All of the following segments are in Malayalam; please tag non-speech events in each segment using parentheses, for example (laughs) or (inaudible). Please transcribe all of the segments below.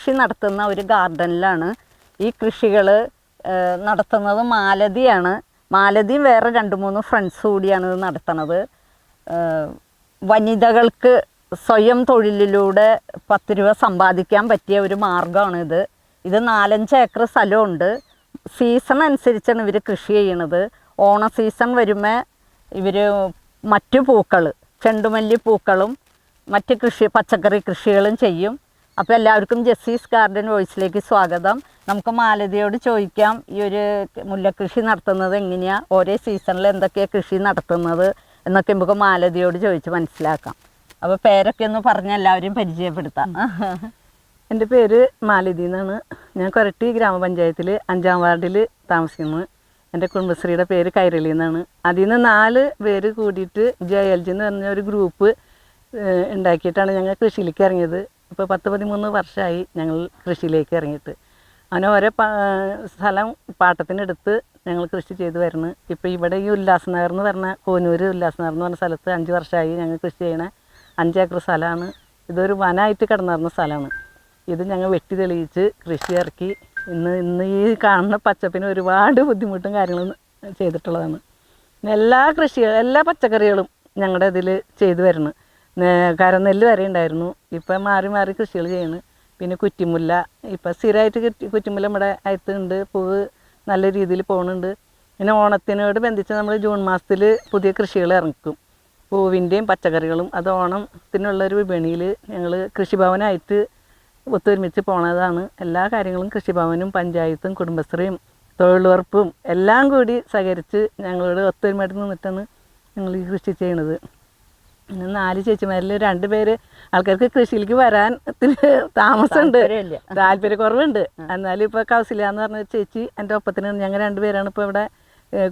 മുല്ലക്കൃഷി നടത്തുന്ന ഒരു ഗാർഡനിലാണ് ഈ കൃഷികൾ നടത്തുന്നത് മാലതിയാണ്. മാലതിയും വേറെ രണ്ട് മൂന്ന് ഫ്രണ്ട്സ് കൂടിയാണ് ഇത് നടത്തുന്നത് വനിതകൾക്ക് സ്വയം തൊഴിലിലൂടെ പത്ത് രൂപ സമ്പാദിക്കാൻ പറ്റിയ ഒരു മാർഗമാണിത് ഇത്. നാലഞ്ച് ഏക്കർ സ്ഥലമുണ്ട്. സീസൺ അനുസരിച്ചാണ് ഇവർ കൃഷി ചെയ്യണത്. ഓണ സീസൺ വരുമ്പോൾ ഇവർ മറ്റു പൂക്കൾ ചെണ്ടുമല്ലി പൂക്കളും മറ്റ് കൃഷി പച്ചക്കറി കൃഷികളും ചെയ്യും. അപ്പോൾ എല്ലാവർക്കും ജസ്റ്റിസ് ഗാർഡൻ വോയിസിലേക്ക് സ്വാഗതം. നമുക്ക് മാലതിയോട് ചോദിക്കാം ഈ ഒരു മുല്ലക്കൃഷി നടത്തുന്നത് എങ്ങനെയാണ് ഓരോ സീസണിൽ എന്തൊക്കെയാണ് കൃഷി നടത്തുന്നത് എന്നൊക്കെ നമുക്ക് മാലതിയോട് ചോദിച്ച് മനസ്സിലാക്കാം. അപ്പോൾ പേരൊക്കെ ഒന്ന് പറഞ്ഞ് എല്ലാവരെയും പരിചയപ്പെടുത്താം. എന്റെ പേര് മാലതി എന്നാണ്. ഞാൻ കൊരട്ടി ഗ്രാമപഞ്ചായത്തിൽ അഞ്ചാം വാർഡിൽ താമസിക്കുന്നു. എന്റെ കുടുംബശ്രീയുടെ പേര് കൈരളി എന്നാണ്. അതിൽ നിന്ന് നാല് പേര് കൂടിയിട്ട് ജെ എൽ ജി എന്ന് പറഞ്ഞ ഒരു ഗ്രൂപ്പ് ഉണ്ടാക്കിയിട്ടാണ് ഞങ്ങൾ കൃഷിയിലേക്ക് ഇറങ്ങിയത്. ഇപ്പോൾ പത്ത് പതിമൂന്ന് വർഷമായി ഞങ്ങൾ കൃഷിയിലേക്ക് ഇറങ്ങിയിട്ട്. അങ്ങനെ ഓരോ സ്ഥലം പാട്ടത്തിനെടുത്ത് ഞങ്ങൾ കൃഷി ചെയ്ത് വരുന്നു. ഇപ്പോൾ ഇവിടെ ഈ ഉല്ലാസനഗർ എന്ന് പറഞ്ഞ കോനൂർ ഉല്ലാസനഗർ എന്ന് പറഞ്ഞ സ്ഥലത്ത് അഞ്ച് വർഷമായി ഞങ്ങൾ കൃഷി ചെയ്യണ അഞ്ച് ഏക്കർ സ്ഥലമാണ്. ഇതൊരു വനമായിട്ട് കിടന്നിരുന്ന സ്ഥലമാണ്. ഇത് ഞങ്ങൾ വെട്ടി തെളിയിച്ച് കൃഷി ഇറക്കി. ഇന്ന് ഇന്ന് ഈ കാണുന്ന പച്ചപ്പിന് ഒരുപാട് ബുദ്ധിമുട്ടും കാര്യങ്ങളും ചെയ്തിട്ടുള്ളതാണ്. എല്ലാ കൃഷികളും എല്ലാ പച്ചക്കറികളും ഞങ്ങളുടെ ഇതിൽ ചെയ്തു വരുന്നു. കരനെല്ല് വരെ ഉണ്ടായിരുന്നു. ഇപ്പം മാറി മാറി കൃഷികൾ ചെയ്യുന്നു പിന്നെ കുറ്റിമുല്ല. ഇപ്പം സ്ഥിരമായിട്ട് കുറ്റി കുറ്റിമുല്ല നമ്മുടെ അയത്തുണ്ട് പൂവ് നല്ല രീതിയിൽ പോകുന്നുണ്ട് പിന്നെ ഓണത്തിനോട് ബന്ധിച്ച് നമ്മൾ ജൂൺ മാസത്തിൽ പുതിയ കൃഷികൾ ഇറക്കും. പൂവിന്റെയും പച്ചക്കറികളും. അത് ഓണത്തിനുള്ളൊരു വിപണിയിൽ ഞങ്ങൾ കൃഷിഭവനായിട്ട് ഒത്തൊരുമിച്ച് പോണതാണ്. എല്ലാ കാര്യങ്ങളും കൃഷിഭവനും പഞ്ചായത്തും കുടുംബശ്രീയും തൊഴിലുറപ്പും എല്ലാം കൂടി സഹകരിച്ച് ഞങ്ങളോട് ഒത്തൊരുമയായിട്ട് നിന്നിട്ടാണ് ഞങ്ങൾ ഈ കൃഷി ചെയ്യണത്. നാല് ചേച്ചിമാരിൽ രണ്ട് പേര് ആൾക്കാർക്ക് കൃഷിയിലേക്ക് വരാൻ താമസമുണ്ട്. താല്പര്യക്കുറവുണ്ട്. എന്നാലും ഇപ്പോൾ കൗസില എന്ന് പറഞ്ഞ ചേച്ചി എന്റെ ഒപ്പത്തിന് ഞങ്ങൾ രണ്ടുപേരാണ് ഇപ്പോൾ ഇവിടെ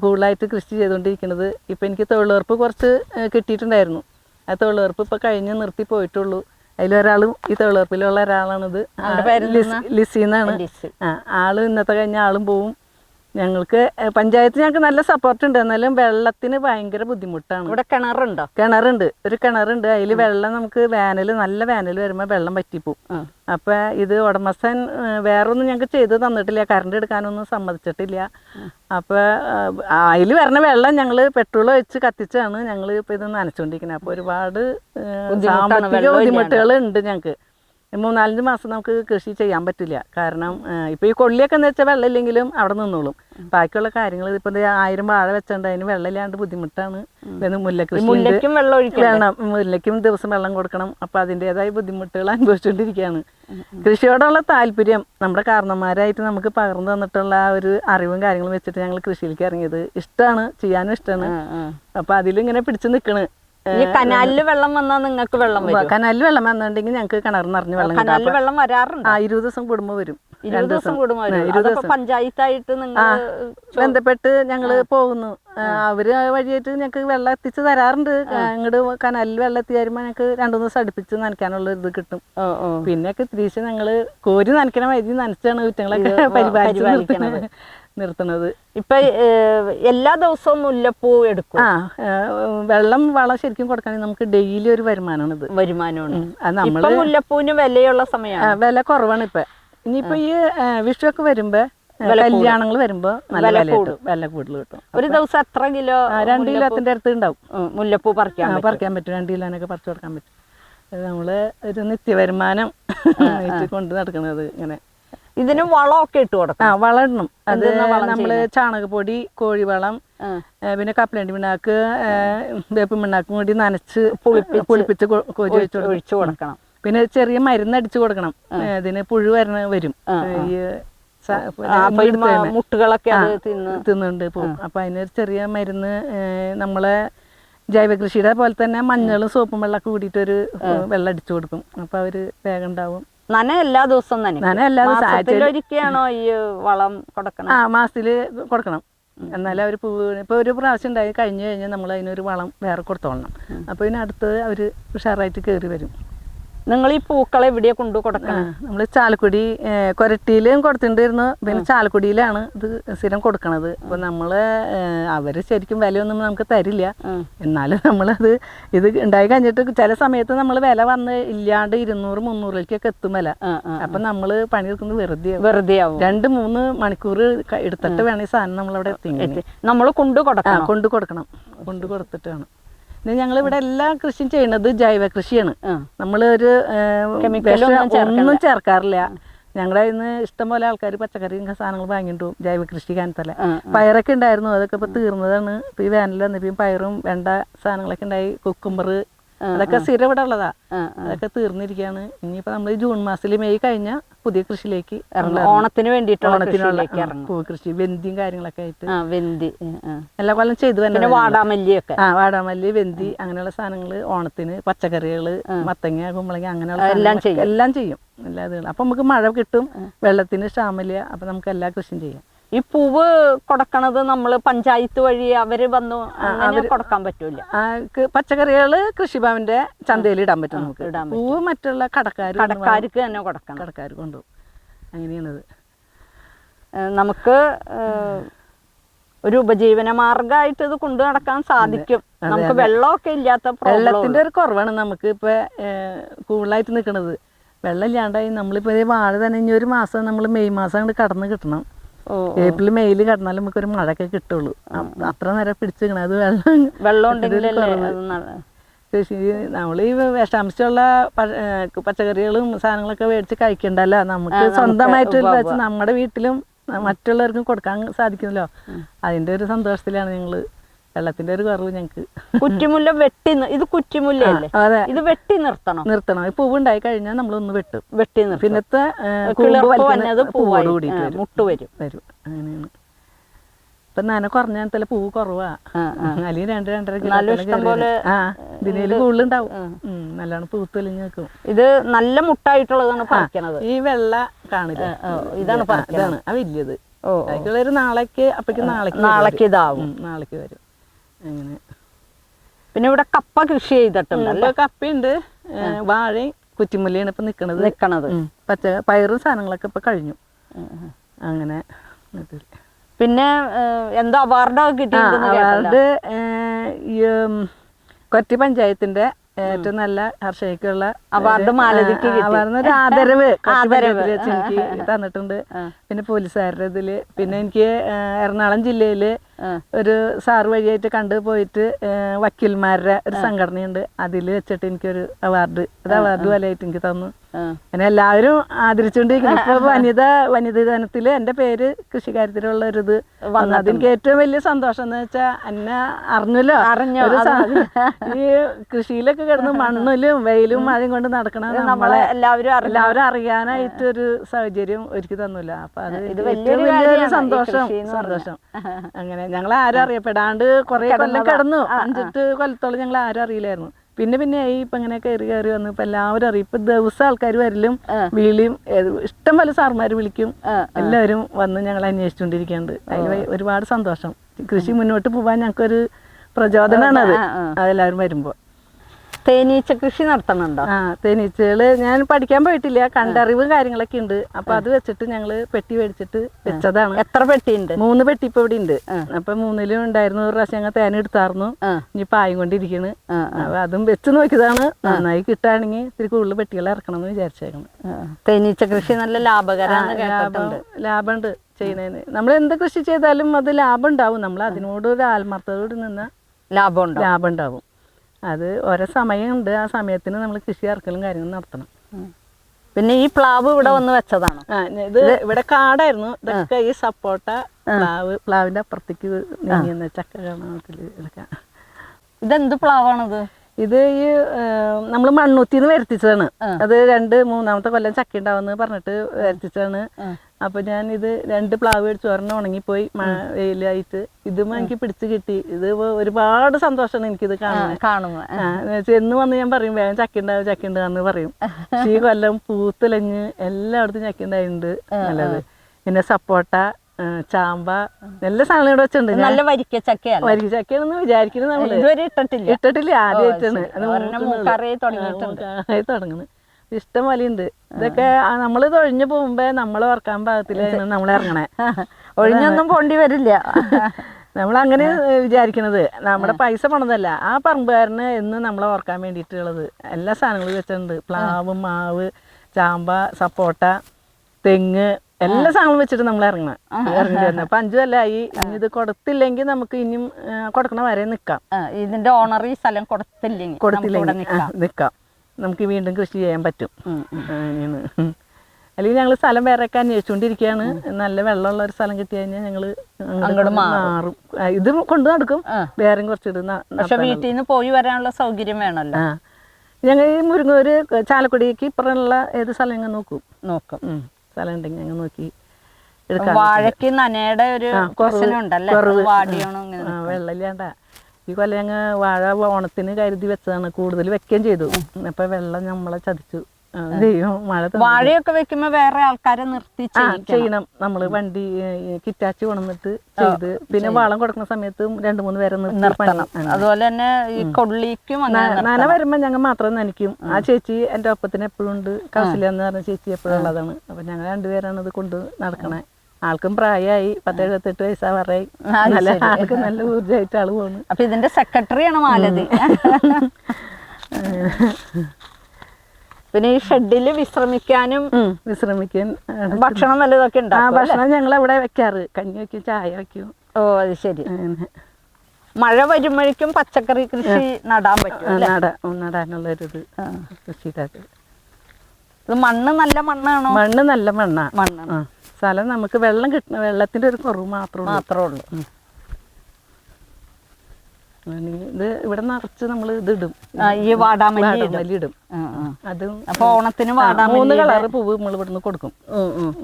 കൂടുതലായിട്ട് കൃഷി ചെയ്തുകൊണ്ടിരിക്കുന്നത്. ഇപ്പോൾ എനിക്ക് തൊഴിലുറപ്പ് കുറച്ച് കിട്ടിയിട്ടുണ്ടായിരുന്നു. ആ തൊഴിലുറപ്പ് ഇപ്പോൾ കഴിഞ്ഞ് നിർത്തി പോയിട്ടുള്ളൂ. അതിലൊരാളും ഈ തൊഴിലുറപ്പിലുള്ള ഒരാളാണിത്. ലിസി എന്നാണ് ആ ആൾ ഇന്നത്തെ കഴിഞ്ഞ ആളും പോവും. ഞങ്ങൾക്ക് പഞ്ചായത്ത് ഞങ്ങൾക്ക് നല്ല സപ്പോർട്ട് ഉണ്ട്. എന്നാലും വെള്ളത്തിന് ഭയങ്കര ബുദ്ധിമുട്ടാണ്. ഇവിടെ കിണറുണ്ടോ? കിണറുണ്ട്. ഒരു കിണറുണ്ട്. അതിൽ വെള്ളം നമുക്ക് വേനൽ നല്ല വേനൽ വരുമ്പോൾ വെള്ളം പറ്റിപ്പോവും. അപ്പൊ ഇത് ഉടമസ്ഥൻ വേറൊന്നും ഞങ്ങൾക്ക് ചെയ്ത് തന്നിട്ടില്ല. കറണ്ട് എടുക്കാനൊന്നും സമ്മതിച്ചിട്ടില്ല. അപ്പൊ അതിൽ വരണ വെള്ളം ഞങ്ങൾ പെട്രോൾ വെച്ച് കത്തിച്ചാണ് ഞങ്ങൾ ഇപ്പൊ ഇത് നനച്ചുകൊണ്ടിരിക്കുന്നത് അപ്പൊ ഒരുപാട് സാമ്പത്തിക ബുദ്ധിമുട്ടുകൾ ഉണ്ട് ഞങ്ങൾക്ക്. മൂന്നാലഞ്ച് മാസം നമുക്ക് കൃഷി ചെയ്യാൻ പറ്റില്ല. കാരണം ഇപ്പോൾ ഇപ്പൊ ഈ കൊള്ളിയൊക്കെ എന്ന് വെച്ചാൽ വെള്ളമില്ലെങ്കിലും അവിടെ നിന്നോളും. ബാക്കിയുള്ള കാര്യങ്ങൾ ഇപ്പൊ ദേ ആയിരം വാഴ വെച്ചോണ്ട് അതിന് വെള്ളമില്ലാണ്ട് ബുദ്ധിമുട്ടാണ്. മുല്ലക്കും ഈ മുല്ലക്കൃഷി മുല്ലയ്ക്കും വെള്ളം ഒഴിക്കണം വേണം. മുല്ലയ്ക്കും ദിവസം വെള്ളം കൊടുക്കണം. അപ്പൊ അതിന്റെതായ ബുദ്ധിമുട്ടുകൾ അനുഭവിച്ചുകൊണ്ടിരിക്കുകയാണ് കൃഷിയോടുള്ള താല്പര്യം നമ്മുടെ കാരണന്മാരായിട്ട് നമുക്ക് പകർന്നു തന്നിട്ടുള്ള ആ ഒരു അറിവും കാര്യങ്ങളും വെച്ചിട്ട് ഞങ്ങൾ കൃഷിയിലേക്ക് ഇറങ്ങിയത് ഇഷ്ടമാണ് ചെയ്യാനും ഇഷ്ടമാണ് അപ്പൊ അതിലിങ്ങനെ പിടിച്ചു നിൽക്കണ് ഈ കനാലിൽ വെള്ളം വന്നാൽ നിങ്ങൾക്ക് വെള്ളം വരും? കനാലിൽ വെള്ളം വന്നിട്ടുണ്ടെങ്കിൽ ഞങ്ങൾക്ക് കിണർ നിറഞ്ഞ് വെള്ളം കനാലിൽ വെള്ളം വരാറുണ്ട്? ആ ഇരുപത് ദിവസം കൂടുമ്പോൾ വരും. ഇരുപത് ദിവസം കൂടുമ്പോൾ ആ, വരും. ഇരുപത് അതപ്പോ ദിവസം. പഞ്ചായത്തായിട്ട് നിങ്ങൾ ബന്ധപ്പെട്ട് ഞങ്ങൾ പോകുന്നു. അവർ വഴിയായിട്ട് ഞങ്ങൾക്ക് വെള്ളം എത്തിച്ച് തരാറുണ്ട്. ഇങ്ങോട്ട് കനാലിൽ വെള്ളം എത്തി വരുമ്പോൾ ഞങ്ങൾക്ക് രണ്ടു ദിവസം അടുപ്പിച്ച് നനയ്ക്കാനുള്ള ഇത് കിട്ടും. പിന്നെയൊക്കെ തിരിച്ച് ഞങ്ങൾ കോരി നനയ്ക്കണ വൈദ്യുതി നനച്ചാണ് കുറ്റങ്ങളൊക്കെ പരിപാലിച്ച് നിർത്തണത് ഇപ്പൊ എല്ലാ ദിവസവും മുല്ലപ്പൂ എടുക്കും. ആ വെള്ളം വളം ശരിക്കും കൊടുക്കാൻ നമുക്ക് ഡെയിലി ഒരു വരുമാനമാണ്. ഇത് വരുമാനമാണ് നമ്മൾ മുല്ലപ്പൂവിന് വിലയുള്ള സമയമാണ് വില കുറവാണ് ഇപ്പൊ. ഇനിയിപ്പോ ഈ വിഷുവൊക്കെ വരുമ്പോ കല്യാണങ്ങൾ വരുമ്പോ നല്ല വില കൂടും. വില കൂടുതൽ കിട്ടും. ഒരു ദിവസം എത്ര കിലോ രണ്ട് കിലോത്തിന്റെ അടുത്ത് ഉണ്ടാവും. മുല്ലപ്പൂ പറിക്കാൻ? പറിക്കാൻ പറ്റും. രണ്ട് കിലോനൊക്കെ പറിച്ചു കൊടുക്കാൻ പറ്റും. നമ്മൾ ഒരു നിത്യവരുമാനം വരുമാനം കൊണ്ട് നടക്കുന്നത് ഇങ്ങനെ. ഇതിന് വളമൊക്കെ ഇട്ട് ആ കൊടുക്കണം വളം ഇടണം അത് നമ്മൾ ചാണകപ്പൊടി കോഴിവളം ആ. പിന്നെ കപ്പലണ്ടി പിണ്ണാക്ക് വേപ്പ് മിണ്ണാക്കും പിണ്ണാക്കും കൂടി നനച്ച് പൊളിപ്പിച്ച് കോരി ഒഴിച്ചു കൊടുക്കണം. പിന്നെ ചെറിയ മരുന്ന് അടിച്ചു കൊടുക്കണം. ഇതിന് പുഴു വരണ വരും. ഈ ആ, മുട്ടുകളൊക്കെ തിന്നുണ്ട് പോകും. അപ്പൊ അതിനൊരു ചെറിയ മരുന്ന് നമ്മളെ ജൈവ കൃഷിയുടെ പോലെ തന്നെ മഞ്ഞളും സോപ്പും വെള്ളമൊക്കെ കൂടിയിട്ടൊരു വെള്ളം അടിച്ചു കൊടുക്കും. അപ്പൊ അവർ വേഗം ഉണ്ടാവും. നന എല്ലാ ദിവസവും തന്നെ നന എല്ലാ ദിവസവും. ഈ വളം കൊടുക്കണം ആ മാസത്തിൽ കൊടുക്കണം. എന്നാലേ അവർ പൂവ് ഇപ്പൊ ഒരു പ്രാവശ്യം ഉണ്ടായി കഴിഞ്ഞു കഴിഞ്ഞാൽ നമ്മൾ അതിനൊരു വളം വേറെ കൊടുത്തോളണം. അപ്പൊ ഇതിനടുത്ത് അവർ ഉഷാറായിട്ട് കയറി വരും. നിങ്ങൾ ഈ പൂക്കൾ എവിടെയാ കൊണ്ടു കൊടുക്കണം? നമ്മൾ ചാലക്കുടി കൊരട്ടിയിലും കൊടുത്തിട്ടുണ്ടായിരുന്നു. പിന്നെ ചാലക്കുടിയിലാണ് ഇത് സ്ഥിരം കൊടുക്കണത്. അപ്പൊ നമ്മൾ അവർ ശരിക്കും വിലയൊന്നും നമുക്ക് തരില്ല. എന്നാലും നമ്മളത് ഇത് ഉണ്ടായി കഴിഞ്ഞിട്ട് ചില സമയത്ത് നമ്മൾ വില വന്ന് ഇല്ലാണ്ട് ഇരുന്നൂറ് മുന്നൂറിലേക്കൊക്കെ എത്തും വില. അപ്പൊ നമ്മൾ പണിയെടുക്കുന്നത് വെറുതെ വെറുതെ ആവും. രണ്ട് മൂന്ന് മണിക്കൂർ എടുത്തിട്ട് വേണം ഈ സാധനം നമ്മളവിടെ എത്തി. നമ്മൾ കൊണ്ടു കൊടുക്കണം. കൊണ്ടു കൊടുക്കണം. കൊണ്ടു കൊടുത്തിട്ട് ഇവിടെ എല്ലാ കൃഷിയും ചെയ്യുന്നത് ജൈവ കൃഷിയാണ്. നമ്മളൊരു നമ്മൾ ഒരു ഒന്നും ചേർക്കാറില്ല. ഞങ്ങളുടെ ഇന്ന് ഇഷ്ടംപോലെ ആൾക്കാർ പച്ചക്കറി സാധനങ്ങൾ വാങ്ങിയിട്ട് പോകും ജൈവ കൃഷി കാനത്തല്ല പയറൊക്കെ ഉണ്ടായിരുന്നു അതൊക്കെ ഇപ്പൊ തീർന്നതാണ്. ഇപ്പൊ ഈ വേനൽ വന്നപ്പോൾ പയറും വെണ്ട സാധനങ്ങളൊക്കെ ഉണ്ടായി. കുക്കുംബർ അതൊക്കെ സ്ഥിരം ഇവിടെ ഉള്ളതാ. അതൊക്കെ തീർന്നിരിക്കുകയാണ്. ഇനിയിപ്പോ നമ്മൾ ജൂൺ മാസത്തിൽ മെയ് കഴിഞ്ഞ പുതിയ കൃഷിയിലേക്ക്. ഓണത്തിന് വേണ്ടിയിട്ടുള്ള ഓണത്തിനുള്ള കൃഷി വെന്തിയും കാര്യങ്ങളൊക്കെ ആയിട്ട്. വെന്തി എല്ലാ കൊല്ലം ചെയ്തു തന്നെ വാടാമല്ലിയൊക്കെ. ആ വാടാമല്ലി വെന്തി അങ്ങനെയുള്ള സാധനങ്ങൾ ഓണത്തിന് പച്ചക്കറികൾ മത്തങ്ങ കുമ്പളങ്ങ അങ്ങനെയുള്ള എല്ലാം ചെയ്യും. എല്ലാം ചെയ്യും. എല്ലാ ഇതുകളും. അപ്പൊ നമുക്ക് മഴ കിട്ടും വെള്ളത്തിന് ക്ഷാമില്ല അപ്പൊ നമുക്ക് എല്ലാ കൃഷിയും ചെയ്യാം. ഈ പൂവ് കൊടുക്കണത് നമ്മൾ പഞ്ചായത്ത് വഴി അവർ വന്നു കൊടുക്കാൻ പറ്റൂല പച്ചക്കറികൾ കൃഷിഭവന്റെ ചന്തയിൽ ഇടാൻ പറ്റും നമുക്ക്. ഇടാൻ പൂവ് മറ്റുള്ള കടക്കാർ കടക്കാർക്ക് തന്നെ കൊടുക്കണം. കടക്കാർ കൊണ്ടുപോകും അങ്ങനെയാണത്. നമുക്ക് ഒരു ഉപജീവന മാർഗമായിട്ട് ഇത് കൊണ്ടു നടക്കാൻ സാധിക്കും. നമുക്ക് വെള്ളമൊക്കെ ഇല്ലാത്ത വെള്ളത്തിന്റെ ഒരു കുറവാണ് നമുക്ക് ഇപ്പൊ കൂടുതലായിട്ട് നിൽക്കുന്നത് വെള്ളം ഇല്ലാണ്ടായി നമ്മളിപ്പോ വാഴ തന്നെ ഇനി ഒരു മാസം നമ്മൾ മെയ് മാസം അങ്ങോട്ട് കടന്ന് കിട്ടണം. ഏപ്രിൽ മെയ്യിൽ കടന്നാലും നമുക്ക് ഒരു മഴയൊക്കെ കിട്ടുള്ളൂ. അത്ര നേരം പിടിച്ചിരിക്കണം അത് വെള്ളം (laughs) വെള്ളം ന- കൃഷി നമ്മൾ ഈ വിഷാംശമുള്ള പച്ചക്കറികളും സാധനങ്ങളൊക്കെ മേടിച്ച് കഴിക്കണ്ടല്ലോ? നമുക്ക് സ്വന്തമായിട്ട് വെച്ച് നമ്മുടെ വീട്ടിലും മറ്റുള്ളവർക്കും കൊടുക്കാൻ സാധിക്കുമല്ലോ അതിന്റെ ഒരു സന്തോഷത്തിലാണ് ഞങ്ങൾ വെള്ളത്തിന്റെ ഒരു കുറവ് ഞങ്ങക്ക്. കുറ്റിമുല്ല വെട്ടി ഇത് കുറ്റിമുല്ലയല്ലേ? അതെ. ഇത് വെട്ടി നിർത്തണം. നിർത്തണം. ഈ പൂവ് ഉണ്ടായി കഴിഞ്ഞാൽ നമ്മളൊന്ന് വെട്ടും. വെട്ടി നിർത്തണം പിന്നത്തെ പൂവോട് കൂടിയിട്ട് മുട്ട് വരും. വരും. അങ്ങനെയാണ്. ഇപ്പൊ നന കുറഞ്ഞ തല പൂവ് കുറവാ. അല്ലെങ്കിൽ രണ്ട് രണ്ടര കിലോ ആ ഇതിനേൽ കൂടുതലുണ്ടാവും. നല്ലോണം പൂത്തൊലിഞ്ഞ് നിൽക്കും ഇത് നല്ല മുട്ടായിട്ടുള്ളതാണ് പറിക്കണത്. ഈ വെള്ള കാണില്ല? ഇതാണ് ഇതാണ് ആ വലിയത്. ഓ, അതിക്കുള്ള ഒരു നാളേക്ക് അപ്പൊ നാളേക്ക് നാളേക്ക് ഇതാവും. നാളേക്ക് വരും. അങ്ങനെ. പിന്നെ ഇവിടെ കപ്പ കൃഷി ചെയ്തിട്ടുണ്ട് കപ്പയുണ്ട്. വാഴയും കുറ്റിമുല്ലയാണ് ഇപ്പൊ നിക്കണത്. നിക്കണത്. പച്ച പയറും സാധനങ്ങളൊക്കെ ഇപ്പൊ കഴിഞ്ഞു. അങ്ങനെ. പിന്നെ എന്തോ അവാർഡൊക്കെ കിട്ടി അവാർഡ് കൊറ്റി പഞ്ചായത്തിന്റെ ഏറ്റവും നല്ല ഹർഷയ്ക്കുള്ള അവാർഡ് മാലതിക്ക് ഒരു ആദരവ്. വെച്ച് എനിക്ക് തന്നിട്ടുണ്ട്. പിന്നെ പോലീസുകാരുടെ ഇതിൽ. പിന്നെ എനിക്ക് എറണാകുളം ജില്ലയിൽ ഒരു സാർ വഴിയായിട്ട് കണ്ടു പോയിട്ട് വക്കീൽമാരുടെ ഒരു സംഘടനയുണ്ട്. അതിൽ വെച്ചിട്ട് എനിക്കൊരു അവാർഡ്. അത് അവാർഡ് പോലെയായിട്ട് എനിക്ക് തന്നു. അങ്ങനെ എല്ലാവരും ആദരിച്ചുകൊണ്ടിരിക്കുന്നു ഇപ്പൊ വനിത വനിതാ ദിനത്തിൽ എന്റെ പേര് കൃഷിക്കാര്യത്തിലുള്ള ഒരു ഇത് അതെനിക്ക് ഏറ്റവും വലിയ സന്തോഷം എന്ന് വെച്ചാൽ എന്നെ അറിഞ്ഞല്ലോ. അറിഞ്ഞു, ഈ കൃഷിയിലൊക്കെ കിടന്ന് മണ്ണിലും വെയിലും മഴയും കൊണ്ട് നടക്കണ നമ്മളെ എല്ലാവരും എല്ലാവരും അറിയാനായിട്ട് ഒരു സാഹചര്യം ഒരുക്കി തന്നില്ല അപ്പൊ അത് ഇത് ഏറ്റവും വലിയൊരു സന്തോഷം സന്തോഷം. അങ്ങനെ ഞങ്ങൾ ആരും അറിയപ്പെടാണ്ട് കുറെ കൊല്ലം കിടന്നു. അഞ്ചെട്ട് കൊല്ലത്തോളം ഞങ്ങൾ ആരും അറിയില്ലായിരുന്നു. പിന്നെ പിന്നെ ആയി ഇപ്പൊ ഇങ്ങനെ കയറി കയറി വന്നു ഇപ്പൊ എല്ലാവരും അറിയും. ഇപ്പൊ ദിവസം ആൾക്കാർ വരലും വിളിയും ഇഷ്ടം പോലെ സാർമാർ വിളിക്കും. എല്ലാവരും വന്ന് ഞങ്ങൾ അന്വേഷിച്ചുകൊണ്ടിരിക്കുന്നുണ്ട് അതിൽ ഒരുപാട് സന്തോഷം. കൃഷി മുന്നോട്ട് പോവാൻ ഞങ്ങൾക്കൊരു പ്രചോദനമാണ് അത്. അതെല്ലാവരും വരുമ്പോൾ തേനീച്ച കൃഷി നടത്തണുണ്ടോ ആ തേനീച്ചകൾ ഞാൻ പഠിക്കാൻ പോയിട്ടില്ല. കണ്ടറിവ് കാര്യങ്ങളൊക്കെ ഉണ്ട് അപ്പൊ അത് വെച്ചിട്ട് ഞങ്ങൾ പെട്ടി മേടിച്ചിട്ട് വെച്ചതാണ്. എത്ര പെട്ടി ഉണ്ട് മൂന്ന് പെട്ടി ഇപ്പൊ ഇവിടെ ഉണ്ട് അപ്പൊ മൂന്നിലും ഉണ്ടായിരുന്നു. ഒരു പ്രാവശ്യം ഞങ്ങൾ തേന എടുത്തായിരുന്നു. ഇനി പായം കൊണ്ടിരിക്കണ്. അതും വെച്ച് നോക്കിയതാണ്. നന്നായി കിട്ടുകയാണെങ്കിൽ ഇത്തിരി കൂടുതൽ പെട്ടികൾ ഇറക്കണം എന്ന് വിചാരിച്ചേക്കണം. തേനീച്ച കൃഷി നല്ല ലാഭകരമാണ് ലാഭമുണ്ട് ചെയ്യുന്നതിന്. നമ്മൾ എന്ത് കൃഷി ചെയ്താലും അത് ലാഭം ഉണ്ടാവും. നമ്മൾ അതിനോട് ഒരു ആത്മാർത്ഥതയോട് നിന്ന ലാഭം ലാഭം ഉണ്ടാവും. അത് ഓരോ സമയമുണ്ട്. ആ സമയത്തിന് നമ്മൾ കൃഷി ഇറക്കലും കാര്യങ്ങളും നടത്തണം. പിന്നെ ഈ പ്ലാവ് ഇവിടെ വന്ന് വെച്ചതാണ്. ഇത് ഇവിടെ കാടായിരുന്നു. ഇതൊക്കെ ഈ സപ്പോട്ട പ്ലാവ്. പ്ലാവിന്റെ അപ്പുറത്തേക്ക് നീങ്ങിയെന്ന ചക്ക കാണാൻ ഇതെന്ത് പ്ലാവാണത്? ഇത് ഈ നമ്മൾ മണ്ണുത്തിന്ന് വരുത്തിച്ചതാണ്. അത് രണ്ട് മൂന്നാമത്തെ കൊല്ലം ചക്ക ഉണ്ടാവുന്ന പറഞ്ഞിട്ട് വരുത്തിച്ചതാണ്. അപ്പൊ ഞാൻ ഇത് രണ്ട് പ്ലാവ് മേടിച്ചു. ഒരെണ്ണം ഉണങ്ങിപ്പോയി വെയിലായിട്ട്. ഇതും എനിക്ക് പിടിച്ചു കിട്ടി. ഇത് ഒരുപാട് സന്തോഷമാണ് എനിക്കിത് കാണുന്നത്. എന്ന് വന്ന് ഞാൻ പറയും വേഗം ചക്ക ഉണ്ടാവും ചക്ക പറയും ഈ കൊല്ലം പൂത്തുലഞ്ഞ് എല്ലായിടത്തും ചക്ക ഉണ്ടായിട്ടുണ്ട് നല്ലത്. പിന്നെ സപ്പോട്ട ചാമ്പ നല്ല സാധനം ഇവിടെ വെച്ചിട്ടുണ്ട്. നല്ല വരിക്ക വരിക്കച്ചക്കയാണെന്ന് വരിക ചക്കയാണെന്ന് വിചാരിക്കുന്നത് നമ്മൾ ഇതുവരെ ഇട്ടിട്ടില്ല. ഇട്ടിട്ടില്ല ആദ്യമായിട്ടാണ് അത് ഒരെണ്ണം മൂക്കുന്നുള്ളൂ. മൂക്കാറായി ആ, തുടങ്ങിയിട്ടുണ്ട് മൂക്കാറായി തുടങ്ങുന്നു ഇഷ്ടം പോലെ ഉണ്ട്. ഇതൊക്കെ നമ്മൾ തൊഴിഞ്ഞു പോകുമ്പോ നമ്മൾ ഓർക്കാൻ പാകത്തിലാണ് നമ്മൾ ഇറങ്ങണേ. (laughs) ഒഴിഞ്ഞൊന്നും പോണ്ടി വരില്ല. (laughs) നമ്മൾ അങ്ങനെ വിചാരിക്കണത്. നമ്മുടെ പൈസ പണതല്ല. ആ പറമ്പുകാരന് എന്ന് നമ്മളെ ഓർക്കാൻ വേണ്ടിയിട്ടുള്ളത്. എല്ലാ സാധനങ്ങളും വെച്ചിട്ടുണ്ട്. പ്ലാവ് മാവ് ചാമ്പ സപ്പോട്ട തെങ്ങ് എല്ലാ സാധനങ്ങളും വെച്ചിട്ട് നമ്മൾ ഇറങ്ങണം. ഇറങ്ങി വരുന്നത് അപ്പൊ അഞ്ചു കൊല്ലമായി ഇനി ഇത് കൊടുത്തില്ലെങ്കിൽ നമുക്ക് ഇനിയും കൊടുക്കണ വരെ നിക്കാം. ഇതിന്റെ ഓണർ ഈ സ്ഥലം കൊടുത്തില്ലെങ്കിൽ കൊടുത്തില്ലെങ്കിൽ നിൽക്കാം നമുക്ക് വീണ്ടും കൃഷി ചെയ്യാൻ പറ്റും. അല്ലെങ്കിൽ ഞങ്ങൾ സ്ഥലം വേറെ ഒക്കെ അന്വേഷിച്ചുകൊണ്ടിരിക്കുകയാണ്. നല്ല വെള്ളമുള്ള ഒരു സ്ഥലം കിട്ടി കഴിഞ്ഞാൽ ഞങ്ങൾ അങ്ങോട്ട് മാറും. ഇത് കൊണ്ടു നടക്കും. വേറെ കുറച്ചിട്ട് പക്ഷെ. വീട്ടിൽ നിന്ന് പോയി വരാനുള്ള സൗകര്യം വേണമല്ലോ. ഞങ്ങൾ ഈ മുരുങ്ങൂര് ചാലക്കുടിക്ക് ഇപ്പുറമുള്ള ഏത് സ്ഥലം ഞങ്ങൾ നോക്കും. നോക്കും. സ്ഥലം ഉണ്ടെങ്കിൽ അങ്ങ് നോക്കി വാഴയ്ക്ക് നനയുടെ ഒരു വെള്ളമില്ലാണ്ട. ഈ കൊല്ലം ഞങ്ങൾ വാഴ ഓണത്തിന് കരുതി വെച്ചതാണ്. കൂടുതൽ വെക്കുകയും ചെയ്തു. അപ്പൊ വെള്ളം നമ്മളെ ചതിച്ചു. വാഴയൊക്കെ വെക്കുമ്പോ വേറെ ആൾക്കാരെ നിർത്തി ചെയ്യണം. നമ്മൾ വണ്ടി കിറ്റാച്ചി കൊണ്ടുവന്നിട്ട് ചെയ്ത്. പിന്നെ വളം കൊടുക്കുന്ന സമയത്ത് രണ്ടു മൂന്ന് പേരെ നിർത്തി നിർത്തണം. അതുപോലെ തന്നെ ഈ കൊള്ളിക്കും നന വരുമ്പോ ഞങ്ങൾ മാത്രം നനയ്ക്കും. ആ. ചേച്ചി എന്റെ ഒപ്പത്തിന് എപ്പോഴും ഉണ്ട്. കൗശല്യ എന്ന് പറഞ്ഞ ചേച്ചി എപ്പോഴും ഉള്ളതാണ്. അപ്പൊ ഞങ്ങൾ രണ്ടുപേരാണ് ഇത് കൊണ്ട് നടക്കണേ. ആൾക്കും പ്രായമായി പത്ത് എഴുപത്തെട്ട് വയസ്സാ നല്ല. ആൾക്ക് നല്ല ഊർജമായിട്ട് ആൾ പോണ്. അപ്പൊ ഇതിന്റെ സെക്രട്ടറിയാണ് മാലതി. (laughs) പിന്നെ ഈ ഷെഡിൽ വിശ്രമിക്കാനും വിശ്രമിക്കാൻ. ഭക്ഷണം നല്ലതൊക്കെ ആ ഭക്ഷണം ഞങ്ങൾ അവിടെ വെക്കാറ്. കഞ്ഞി വെക്കും ചായ വെക്കും. ഓ അത് ശരി. മഴ വരുമ്പോഴേക്കും പച്ചക്കറി കൃഷി നടാൻ പറ്റും നടാനുള്ള ഒരു ഇത് കൃഷി ഇത് മണ്ണ് നല്ല മണ്ണാണോ? മണ്ണ് നല്ല മണ്ണാ. മണ്ണാണ്. സ്ഥലം നമുക്ക് വെള്ളം കിട്ടുന്ന വെള്ളത്തിന്റെ ഒരു കുറവ് മാത്രമേ മാത്രമേ ഉള്ളൂ. ഇത് ഇവിടെ നിറച്ച് നമ്മൾ ഇത് ഇടും. ഈ വാടാമല്ലി ഇടും. അത് അപ്പൊ ഓണത്തിന് മൂന്ന് കളറ് പൂവ് നമ്മൾ ഇവിടുന്ന് കൊടുക്കും.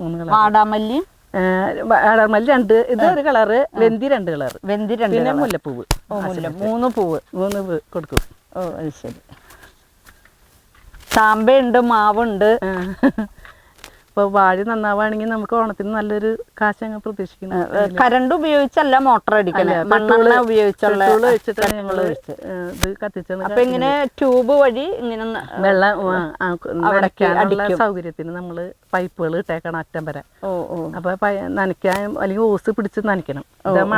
മൂന്ന് കളർ വാടാമല്ലി? വാടാമല്ലി രണ്ട്. ഇത് ഒരു കളറ് വെന്തി രണ്ട് കളറ്. വെന്തി രണ്ട് പിന്നെ മുല്ലപ്പൂവ്. മൂന്ന് പൂവ്. മൂന്ന് പൂവ് കൊടുക്കും. ഓ അത് ശരി. ചാമ്പയുണ്ട് മാവുണ്ട്. ഇപ്പോൾ വാഴ നന്നാവുകയാണെങ്കിൽ നമുക്ക് ഓണത്തിന് നല്ലൊരു കാശ് അങ്ങ് പ്രതീക്ഷിക്കുന്നു കരണ്ട് ഉപയോഗിച്ചല്ല മോട്ടർ അടിക്കണേ. മണ്ണെണ്ണ ഉപയോഗിച്ചുള്ള ഞങ്ങൾ ഇത് അപ്പൊ ഇങ്ങനെ ട്യൂബ് വഴി ഇങ്ങനെ വെള്ളം അടയ്ക്കാനുള്ള. സൗകര്യത്തിന് നമ്മൾ പൈപ്പുകൾ ഇട്ടേക്കണം അറ്റം വരെ. അപ്പൊ നനയ്ക്കാൻ അല്ലെങ്കിൽ ഓസ് പിടിച്ച് നനയ്ക്കണം.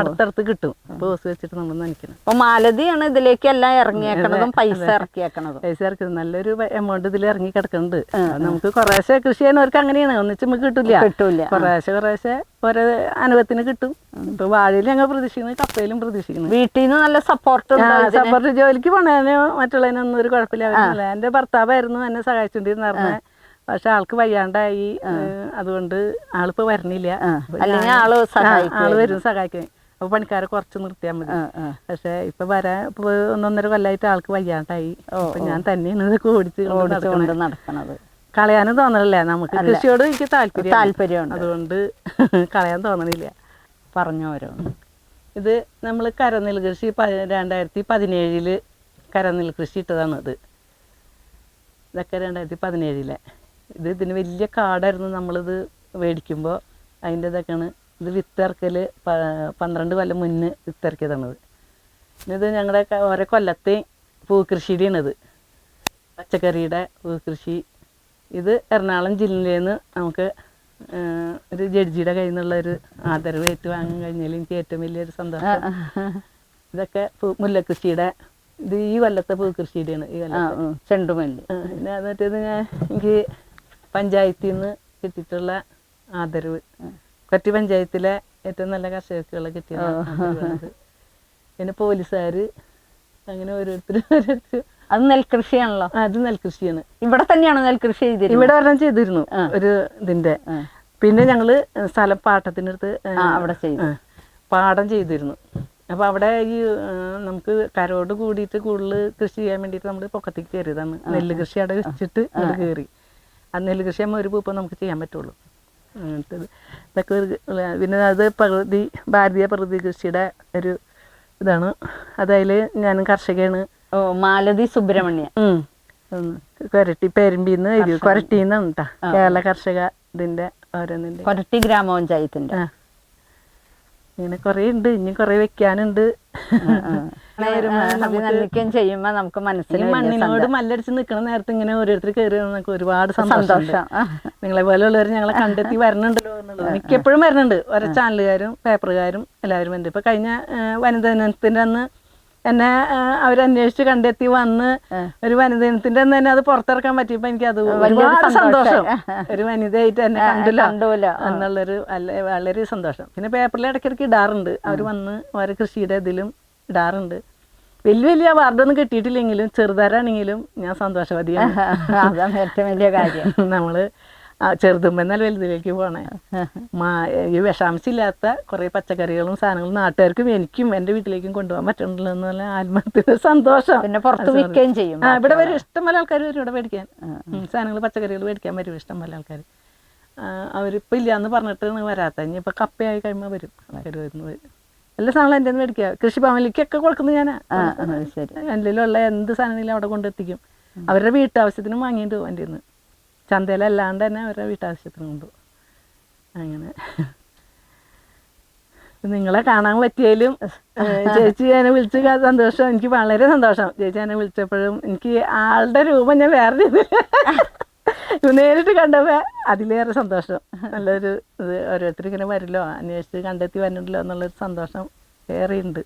അടുത്തടുത്ത് കിട്ടും. അപ്പൊ ഓസ് വെച്ചിട്ട് നമ്മൾ നനയ്ക്കണം. അപ്പൊ മാലതിയാണ് ഇതിലേക്ക് എല്ലാം ഇറങ്ങിയേക്കണതും പൈസ ഇറക്കിയേക്കണതും. പൈസ ഇറക്കുന്നത് നല്ലൊരു എമൗണ്ട് ഇതിൽ ഇറങ്ങി കിടക്കുന്നുണ്ട് നമുക്ക് കുറേശ്ശെ കൃഷി ചെയ്യുന്നവർക്ക് അങ്ങനെയാണ് ഒന്നിച്ച് നമുക്ക് കിട്ടില്ല കിട്ടൂല കുറേശ്ശെ കുറേശ്ശെ ഓരോ അനുഭവത്തിന് കിട്ടും. ഇപ്പൊ വാഴയിൽ ഞങ്ങൾ പ്രതീക്ഷിക്കുന്നു കപ്പയിലും പ്രതീക്ഷിക്കുന്നു. വീട്ടിൽ നിന്ന് നല്ല സപ്പോർട്ട് സപ്പോർട്ട് ജോലിക്ക് പോണേനോ മറ്റുള്ളതിനൊന്നും ഒരു കുഴപ്പമില്ല. എന്റെ ഭർത്താവായിരുന്നു എന്നെ സഹായിച്ചുകൊണ്ടിരുന്ന പറഞ്ഞത് പക്ഷെ ആൾക്ക് വയ്യാണ്ടായി. അതുകൊണ്ട് ആളിപ്പോ വരണില്ല. ആൾ സഹായിക്കും ആൾ വരും സഹായിക്കാൻ. അപ്പൊ പണിക്കാരെ കുറച്ച് നിർത്തിയാൽ മതി. പക്ഷെ ഇപ്പൊ വരാൻ ഇപ്പൊ ഒന്നൊന്നര കൊല്ലായിട്ട് ആൾക്ക് വയ്യാണ്ടായി. ഞാൻ തന്നെയാണ് ഇതൊക്കെ ഓടിച്ച് ഓടിച്ചുകൊണ്ട് നടക്കണത്. കളയാനും തോന്നണില്ല. നമുക്ക് കൃഷിയോട് എനിക്ക് താല്പര്യം താല്പര്യമാണ് അതുകൊണ്ട് (laughs) കളയാൻ തോന്നണില്ല. പറഞ്ഞോരോ ഇത് നമ്മൾ കരനെൽ കൃഷി രണ്ടായിരത്തി പതിനേഴിൽ കരനെൽ കൃഷി ഇട്ടതാണ് ഇത്. ഇതൊക്കെ രണ്ടായിരത്തി പതിനേഴിലെ. ഇത് ഇതിന് വലിയ കാടായിരുന്നു നമ്മളിത് മേടിക്കുമ്പോൾ അതിന്റെ ഇതൊക്കെയാണ് ഇത് വിത്തിറക്കൽ പന്ത്രണ്ട് കൊല്ലം മുന്നേ വിത്തിറക്കിയതാണിത്. ഇത് ഞങ്ങളുടെ ഓരോ കൊല്ലത്തെ പൂക്കൃഷിയുടെയാണിത്. പച്ചക്കറിയുടെ പൂക്കൃഷി ഇത് എറണാകുളം ജില്ലയിൽ നിന്ന് നമുക്ക് ഒരു ജഡ്ജിയുടെ കയ്യിൽ നിന്നുള്ള ഒരു ആദരവ് ഏറ്റുവാങ്ങാൻ കഴിഞ്ഞാൽ എനിക്ക് ഏറ്റവും വലിയൊരു സന്തോഷം. ഇതൊക്കെ മുല്ലക്കൃഷിയുടെ ഇത് ഈ കൊല്ലത്തെ പൂക്കൃഷിയുടെയാണ് ഈ കൊല്ലം ചെണ്ടുമല്ലി. പിന്നെ പിന്നെ എന്നിട്ട് ഞാൻ എനിക്ക് പഞ്ചായത്തിൽ നിന്ന് കിട്ടിയിട്ടുള്ള ആദരവ്. കൊറ്റി പഞ്ചായത്തിലെ ഏറ്റവും നല്ല കർഷകർക്കുള്ള കിട്ടിയ. പിന്നെ പോലീസുകാർ അങ്ങനെ ഓരോരുത്തർ ഓരോരുത്തർ അത് നെൽകൃഷിയാണല്ലോ. അത് നെൽകൃഷിയാണ്. ഇവിടെ തന്നെയാണ് നെൽകൃഷി ചെയ്തിരുന്നത്? ഇവിടെ ഒരെണ്ണം ചെയ്തിരുന്നു ഒരു ഇതിന്റെ. പിന്നെ ഞങ്ങൾ സ്ഥലം പാട്ടത്തിനടുത്ത് അവിടെ ചെയ്തു. പാടം ചെയ്തിരുന്നു. അപ്പൊ അവിടെ ഈ നമുക്ക് കരോട് കൂടിയിട്ട് കൂടുതൽ കൃഷി ചെയ്യാൻ വേണ്ടിയിട്ട് നമ്മൾ പൊക്കത്തേക്ക് കയറിയതാണ്. നെല്ല് കൃഷി അവിടെ വെച്ചിട്ട് അവിടെ കയറി. ആ നെല്ല് കൃഷി ആകുമ്പോൾ ഒരു പൂപ്പം നമുക്ക് ചെയ്യാൻ പറ്റുള്ളൂ. അങ്ങനത്തെ ഇതൊക്കെ പിന്നെ അത് പ്രകൃതി ഭാരതീയ പ്രകൃതി കൃഷിയുടെ ഒരു ഇതാണ്. അതതിൽ ഞാനും കർഷകയാണ് ഓ മാലതി സുബ്രഹ്മണ്യ. കൊരട്ടി പെരുമ്പിന്ന് എഴുതി. കൊരട്ടിന്നാണ് കേട്ടാ കേരള കർഷക ഇതിന്റെ ഓരോന്നിന്റെ. കൊരട്ടി ഗ്രാമപഞ്ചായത്തിന്റെ. ഇങ്ങനെ കൊറേ ഉണ്ട്. ഇനി കുറേ വെക്കാനുണ്ട്. (laughs) ചെയ്യുമ്പോ നമുക്ക് മനസ്സിൽ മണ്ണിനോട് മല്ലടിച്ച് നിൽക്കണ നേരത്തെ ഇങ്ങനെ ഓരോരുത്തർ കയറി നമുക്ക് ഒരുപാട് സന്തോഷം. നിങ്ങളെ പോലെ നിങ്ങളെ പോലെയുള്ളവർ ഞങ്ങളെ കണ്ടെത്തി വരണുണ്ടല്ലോ എന്നുള്ളത്. മിക്കപ്പോഴും വരുന്നുണ്ട് ഓരോ ചാനലുകാരും പേപ്പറുകാരും എല്ലാവരും ഉണ്ട് ഇപ്പൊ കഴിഞ്ഞ വനിതാ ദിനത്തിന്റെ അന്ന് എന്നെ അവരന്വേഷിച്ച് കണ്ടെത്തി വന്ന് ഒരു വനിതത്തിന്റെ അന്ന് തന്നെ അത് പുറത്തിറക്കാൻ പറ്റിയപ്പോ എനിക്ക് അത് ഒരുപാട് സന്തോഷം. ഒരു വനിതയായിട്ട് എന്നെ കണ്ടില്ല. എന്നുള്ളൊരു വളരെ സന്തോഷം. പിന്നെ പേപ്പറിൽ ഇടയ്ക്കിടയ്ക്ക് ഇടാറുണ്ട്. അവർ വന്ന് ഓരോ കൃഷിയുടെ ഇതിലും ഇടാറുണ്ട്. വലിയ വലിയ വാർഡൊന്നും കിട്ടിയിട്ടില്ലെങ്കിലും ചെറുതാരാണെങ്കിലും ഞാൻ സന്തോഷവതിയാണ്. അതാണ് ഏറ്റവും വലിയ കാര്യം. (laughs) നമ്മൾ ചെറുതുമ്പെന്നാൽ വലുതിലേക്ക് പോകണേ (laughs) മാ ഈ വിഷാംശമില്ലാത്ത കുറേ പച്ചക്കറികളും സാധനങ്ങളും നാട്ടുകാർക്കും എനിക്കും എന്റെ വീട്ടിലേക്കും കൊണ്ടുപോകാൻ പറ്റണല്ലോ എന്നുള്ള ആത്മഹത്യ സന്തോഷം. പിന്നെ പുറത്ത് വിൽക്കുകയും ചെയ്യും ആ ഇവിടെ വരും ഇഷ്ടംപോലെ ആൾക്കാർ വരും ഇവിടെ മേടിക്കാൻ. സാധനങ്ങൾ പച്ചക്കറികൾ മേടിക്കാൻ വരും ഇഷ്ടംപോലെ ആൾക്കാർ അവരിപ്പോൾ ഇല്ല പറഞ്ഞിട്ട് വരാത്ത. ഇനിയിപ്പോൾ കപ്പയായി കഴിയുമ്പോൾ വരും ആൾക്കാർ വരുന്നു വരും എല്ലാ സാധനങ്ങളും എന്റെ മേടിക്കുക. കൃഷിഭവനിലേക്കൊക്കെ കൊടുക്കുന്നത് ശരി. എന്റെ ഉള്ള എന്ത് സാധനങ്ങളും അവിടെ കൊണ്ടെത്തിക്കും. അവരുടെ വീട്ടാവശ്യത്തിനും വാങ്ങിയിട്ട് പോകും എന്റെ ചന്തയിലല്ലാണ്ട് തന്നെ അവരുടെ വീട്ടാവശ്യത്തിന് കൊണ്ടു അങ്ങനെ. നിങ്ങളെ കാണാൻ പറ്റിയാലും ചേച്ചി എന്നെ വിളിച്ച് സന്തോഷം. എനിക്ക് വളരെ സന്തോഷം. ചേച്ചി എന്നെ വിളിച്ചപ്പോഴും എനിക്ക് ആളുടെ രൂപം ഞാൻ വേറെ (laughs) നേരിട്ട് കണ്ടപ്പോൾ അതിലേറെ സന്തോഷം. നല്ലൊരു ഇത് ഓരോരുത്തർ ഇങ്ങനെ വരില്ലോ അന്വേഷിച്ച് കണ്ടെത്തി വരുന്നുണ്ടല്ലോ എന്നുള്ളൊരു സന്തോഷം ഏറെ ഉണ്ട്.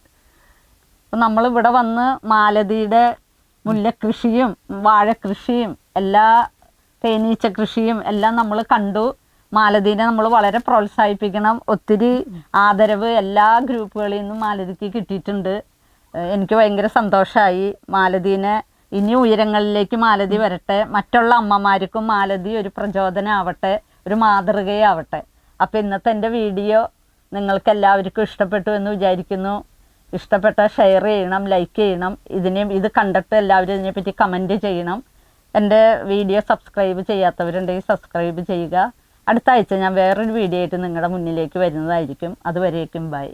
നമ്മൾ നമ്മളിവിടെ വന്ന് മാലതിയുടെ മുല്ലക്കൃഷിയും വാഴക്കൃഷിയും എല്ലാ തേനീച്ച കൃഷിയും എല്ലാം നമ്മൾ കണ്ടു. മാലതീനെ നമ്മൾ വളരെ പ്രോത്സാഹിപ്പിക്കണം. ഒത്തിരി ആദരവ് എല്ലാ ഗ്രൂപ്പുകളിൽ നിന്നും മാലതിക്ക് കിട്ടിയിട്ടുണ്ട്. എനിക്ക് ഭയങ്കര സന്തോഷമായി മാലതീനെ ഇനി ഉയരങ്ങളിലേക്ക് മാലതി വരട്ടെ. മറ്റുള്ള അമ്മമാർക്കും മാലതി ഒരു പ്രചോദനമാവട്ടെ ഒരു മാതൃകയാവട്ടെ. അപ്പോൾ ഇന്നത്തെ എന്റെ വീഡിയോ നിങ്ങൾക്ക് എല്ലാവർക്കും ഇഷ്ടപ്പെട്ടു എന്ന് വിചാരിക്കുന്നു. ഇഷ്ടപ്പെട്ട ഷെയർ ചെയ്യണം ലൈക്ക് ചെയ്യണം. ഇതിനെ ഇത് കണ്ടിട്ട് എല്ലാവരും ഇതിനെപ്പറ്റി കമന്റ് ചെയ്യണം. എന്റെ വീഡിയോ സബ്സ്ക്രൈബ് ചെയ്യാത്തവരുണ്ടെങ്കിൽ സബ്സ്ക്രൈബ് ചെയ്യുക. അടുത്ത ആഴ്ച ഞാൻ വേറൊരു വീഡിയോ ആയിട്ട് നിങ്ങളുടെ മുന്നിലേക്ക് വരുന്നതായിരിക്കും. അതുവരേക്കും ബൈ